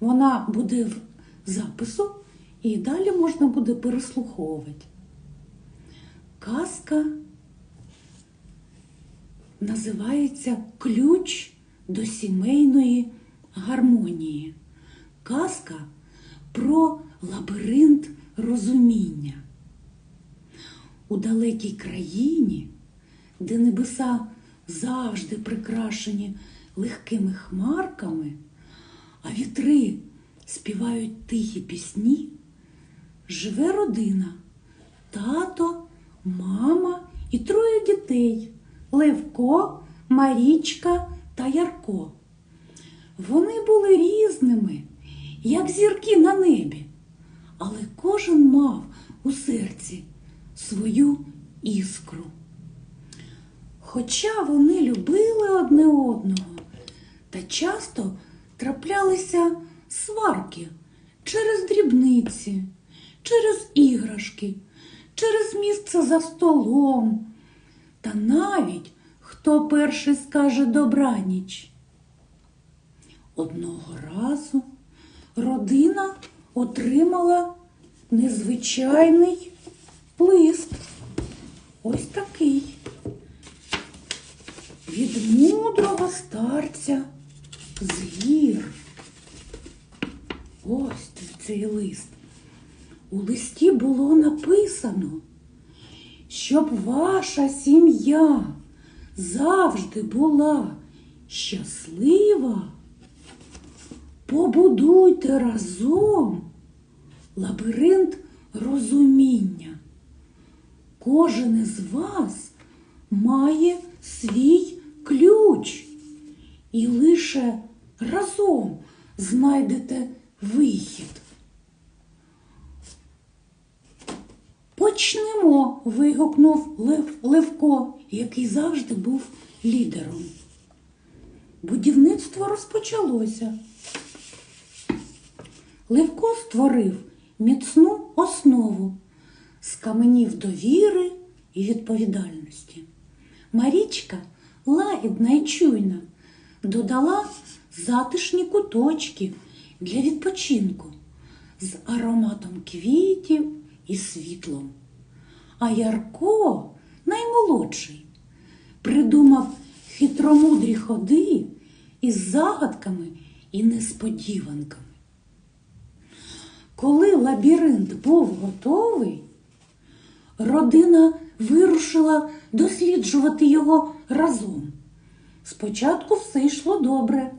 Вона буде в запису і далі можна буде переслуховувати. Казка називається Ключ до сімейної гармонії. Казка про лабіринт розуміння. У далекій країні, де небеса завжди прикрашені легкими хмарками, а вітри співають тихі пісні, живе родина, тато, мама і троє дітей Левко, Марічка та Ярко. Вони були різними, як зірки на небі, але кожен мав у серці свою іскру. Хоча вони любили одне одного, та часто траплялися сварки через дрібниці, через іграшки, через місце за столом, та навіть хто перший скаже добраніч. Одного разу родина отримала незвичайний лист. Ось такий. Від мудрого старця з гір. Ось цей лист. У листі було написано, щоб ваша сім'я завжди була щаслива. Побудуйте разом лабіринт розуміння. Кожен із вас має свій ключ, і лише разом знайдете вихід. Почнемо, вигукнув Лев, Левко, який завжди був лідером. Будівництво розпочалося. Левко створив міцну основу з каменів довіри і відповідальності. Марічка, лагідна і чуйна, додала затишні куточки для відпочинку з ароматом квітів і світлом. А Ярко, наймолодший, придумав хитромудрі ходи із загадками і несподіванками. Коли лабіринт був готовий, родина вирушила досліджувати його разом. Спочатку все йшло добре,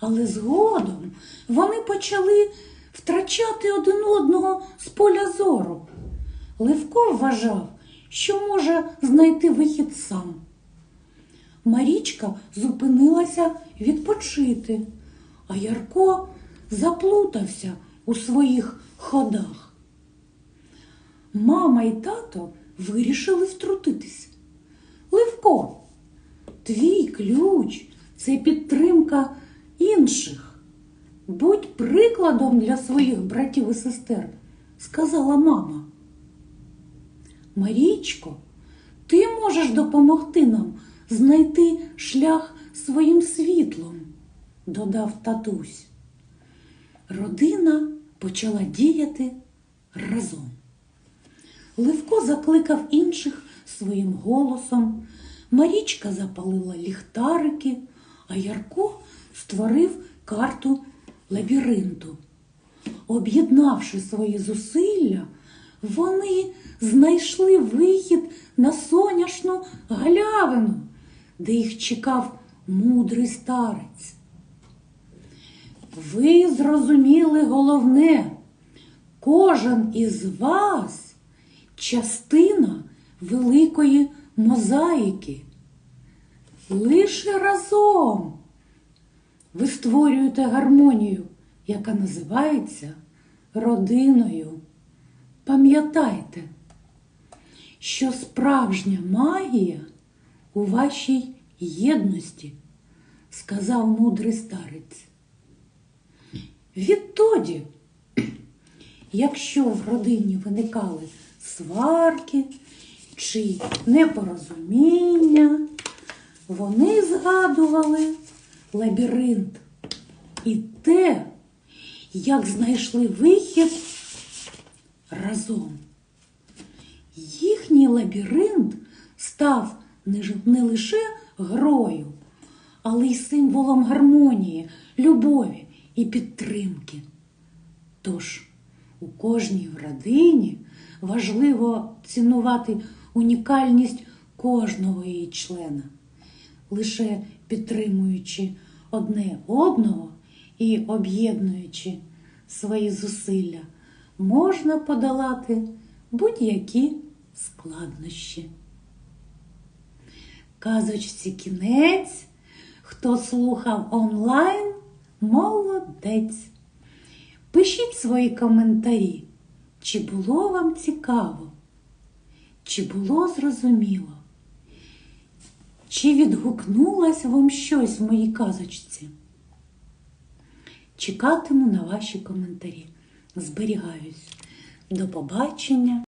але згодом вони почали втрачати один одного з поля зору. Левко вважав, що може знайти вихід сам. Марічка зупинилася відпочити, а Ярко заплутався у своїх ходах. Мама і тато вирішили втрутитись. Левко, твій ключ це підтримка інших. Будь прикладом для своїх братів і сестер, сказала мама. Марічко, ти можеш допомогти нам знайти шлях своїм світлом, додав татусь. Родина почала діяти разом. Левко закликав інших своїм голосом, Марічка запалила ліхтарики, а Ярко створив карту лабіринту. Об'єднавши свої зусилля, вони знайшли вихід на соняшну галявину, де їх чекав мудрий старець. Ви зрозуміли головне, кожен із вас частина великої мозаїки. Лише разом ви створюєте гармонію, яка називається родиною. Пам'ятайте, що справжня магія у вашій єдності, сказав мудрий старець. Відтоді, якщо в родині виникали сварки чи непорозуміння, вони згадували лабіринт і те, як знайшли вихід разом. Їхній лабіринт став не лише грою, але й символом гармонії, любові і підтримки. Тож у кожній родині важливо цінувати унікальність кожного її члена, лише підтримуючи одне одного і об'єднуючи свої зусилля, можна подолати будь-які складнощі. Казочці кінець, хто слухав онлайн, молодець. Пишіть свої коментарі, чи було вам цікаво, чи було зрозуміло, чи відгукнулось вам щось в моїй казочці. Чекатиму на ваші коментарі. Зберігаюсь. До побачення.